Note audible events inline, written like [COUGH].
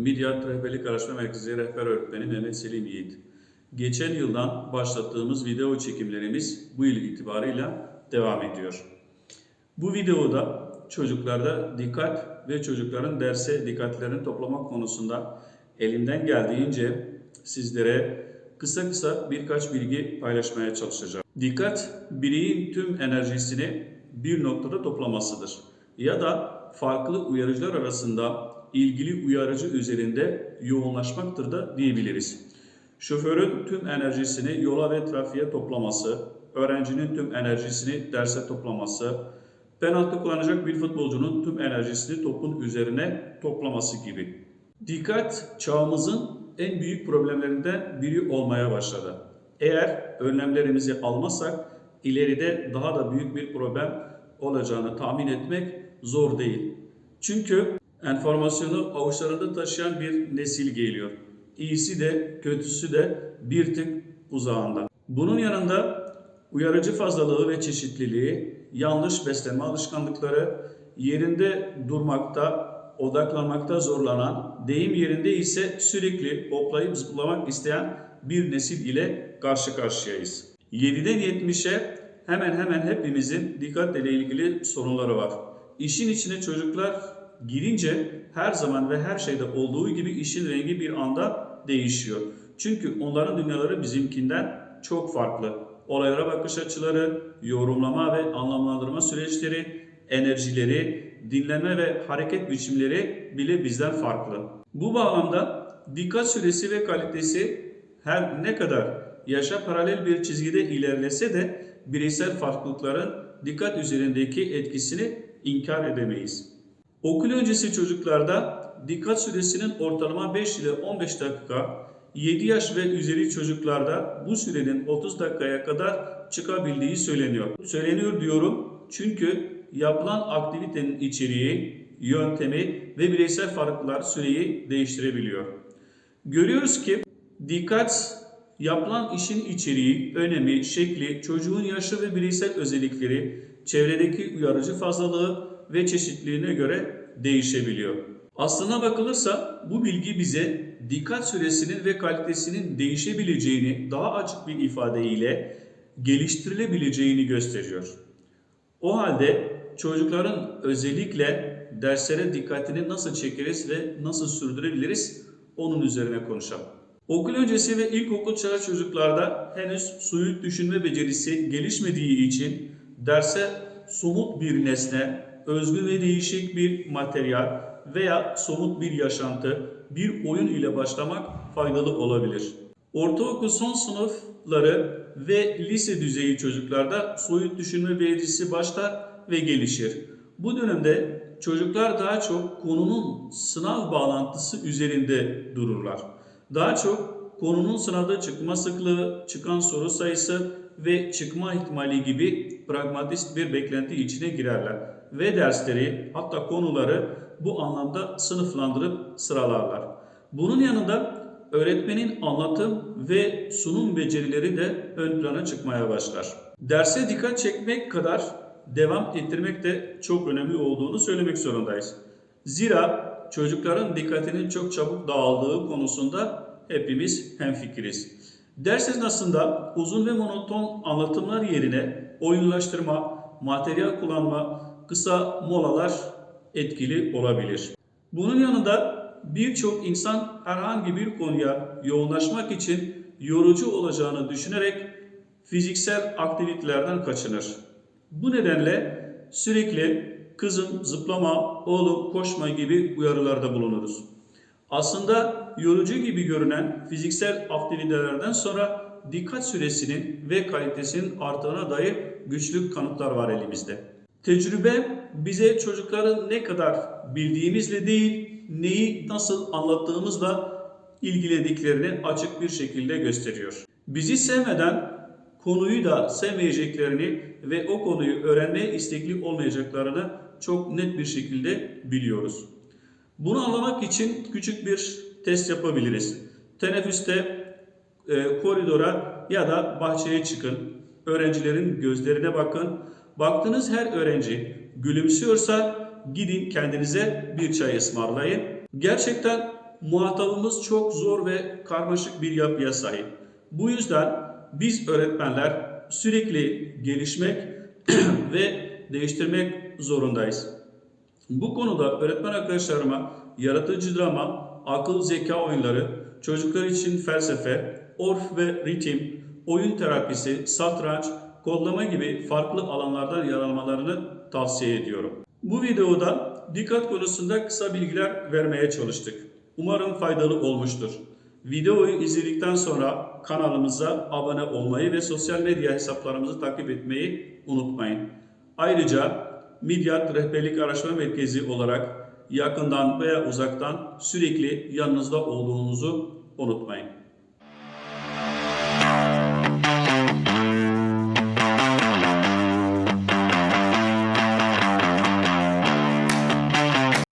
Midyat Rehberlik Araştırma Merkezi Rehber Öğretmeni Mehmet Selim Yiğit. Geçen yıldan başlattığımız video çekimlerimiz bu yıl itibarıyla devam ediyor. Bu videoda çocuklarda dikkat ve çocukların derse dikkatlerini toplamak konusunda elimden geldiğince sizlere kısa kısa birkaç bilgi paylaşmaya çalışacağım. Dikkat, bireyin tüm enerjisini bir noktada toplamasıdır. Ya da farklı uyarıcılar arasında ilgili uyarıcı üzerinde yoğunlaşmaktır da diyebiliriz. Şoförün tüm enerjisini yola ve trafiğe toplaması, öğrencinin tüm enerjisini derse toplaması, penaltı kullanacak bir futbolcunun tüm enerjisini topun üzerine toplaması gibi. Dikkat çağımızın en büyük problemlerinden biri olmaya başladı. Eğer önlemlerimizi almazsak ileride daha da büyük bir problem olacağını tahmin etmek zor değil. Çünkü enformasyonu avuçlarında taşıyan bir nesil geliyor. İyisi de kötüsü de bir tık uzağında. Bunun yanında uyarıcı fazlalığı ve çeşitliliği, yanlış beslenme alışkanlıkları, yerinde durmakta, odaklanmakta zorlanan, deyim yerinde ise sürekli hoplayıp zıplamak isteyen bir nesil ile karşı karşıyayız. 7'den 70'e hemen hemen hepimizin dikkatle ilgili sorunları var. İşin içine çocuklar girince her zaman ve her şeyde olduğu gibi işin rengi bir anda değişiyor. Çünkü onların dünyaları bizimkinden çok farklı. Olaylara bakış açıları, yorumlama ve anlamlandırma süreçleri, enerjileri, dinleme ve hareket biçimleri bile bizden farklı. Bu bağlamda dikkat süresi ve kalitesi her ne kadar yaşa paralel bir çizgide ilerlese de bireysel farklılıkların dikkat üzerindeki etkisini inkar edemeyiz. Okul öncesi çocuklarda dikkat süresinin ortalama 5 ile 15 dakika, 7 yaş ve üzeri çocuklarda bu sürenin 30 dakikaya kadar çıkabildiği söyleniyor. Söyleniyor diyorum çünkü yapılan aktivitenin içeriği, yöntemi ve bireysel farklılıklar süreyi değiştirebiliyor. Görüyoruz ki dikkat yapılan işin içeriği, önemi, şekli, çocuğun yaşı ve bireysel özellikleri, çevredeki uyarıcı fazlalığı ve çeşitliliğine göre değişebiliyor. Aslına bakılırsa bu bilgi bize dikkat süresinin ve kalitesinin değişebileceğini daha açık bir ifadeyle geliştirilebileceğini gösteriyor. O halde çocukların özellikle derslere dikkatini nasıl çekeriz ve nasıl sürdürebiliriz onun üzerine konuşalım. Okul öncesi ve ilkokul çağı çocuklarda henüz soyut düşünme becerisi gelişmediği için derse somut bir nesne, özgün ve değişik bir materyal veya somut bir yaşantı, bir oyun ile başlamak faydalı olabilir. Ortaokul son sınıfları ve lise düzeyi çocuklarda soyut düşünme becerisi başlar ve gelişir. Bu dönemde çocuklar daha çok konunun sınav bağlantısı üzerinde dururlar. Daha çok konunun sınavda çıkma sıklığı, çıkan soru sayısı ve çıkma ihtimali gibi pragmatist bir beklenti içine girerler ve dersleri hatta konuları bu anlamda sınıflandırıp sıralarlar. Bunun yanında öğretmenin anlatım ve sunum becerileri de ön plana çıkmaya başlar. Derse dikkat çekmek kadar devam ettirmek de çok önemli olduğunu söylemek zorundayız. Zira çocukların dikkatinin çok çabuk dağıldığı konusunda hepimiz hemfikiriz. Ders esnasında uzun ve monoton anlatımlar yerine oyunlaştırma, materyal kullanma, kısa molalar etkili olabilir. Bunun yanında birçok insan herhangi bir konuya yoğunlaşmak için yorucu olacağını düşünerek fiziksel aktivitelerden kaçınır. Bu nedenle sürekli kızım zıplama, oğlum koşma gibi uyarılarda bulunuruz. Aslında yorucu gibi görünen fiziksel aktivitelerden sonra dikkat süresinin ve kalitesinin arttığına dair güçlü kanıtlar var elimizde. Tecrübe bize çocukların ne kadar bildiğimizle değil, neyi nasıl anlattığımızla ilgilediklerini açık bir şekilde gösteriyor. Bizi sevmeden konuyu da sevmeyeceklerini ve o konuyu öğrenmeye istekli olmayacaklarını çok net bir şekilde biliyoruz. Bunu anlamak için küçük bir test yapabiliriz. Teneffüste e, koridora ya da bahçeye çıkın. Öğrencilerin gözlerine bakın. Baktığınız her öğrenci gülümsüyorsa gidin kendinize bir çay ısmarlayın. Gerçekten muhatabımız çok zor ve karmaşık bir yapıya sahip. Bu yüzden biz öğretmenler sürekli gelişmek [CLEARS THROAT] ve değiştirmek zorundayız. Bu konuda öğretmen arkadaşlarıma yaratıcı drama, akıl zeka oyunları, çocuklar için felsefe, orf ve ritim, oyun terapisi, satranç, kodlama gibi farklı alanlardan yer tavsiye ediyorum. Bu videoda dikkat konusunda kısa bilgiler vermeye çalıştık. Umarım faydalı olmuştur. Videoyu izledikten sonra kanalımıza abone olmayı ve sosyal medya hesaplarımızı takip etmeyi unutmayın. Ayrıca Midyat Rehberlik Araştırma Merkezi olarak yakından veya uzaktan sürekli yanınızda olduğunuzu unutmayın.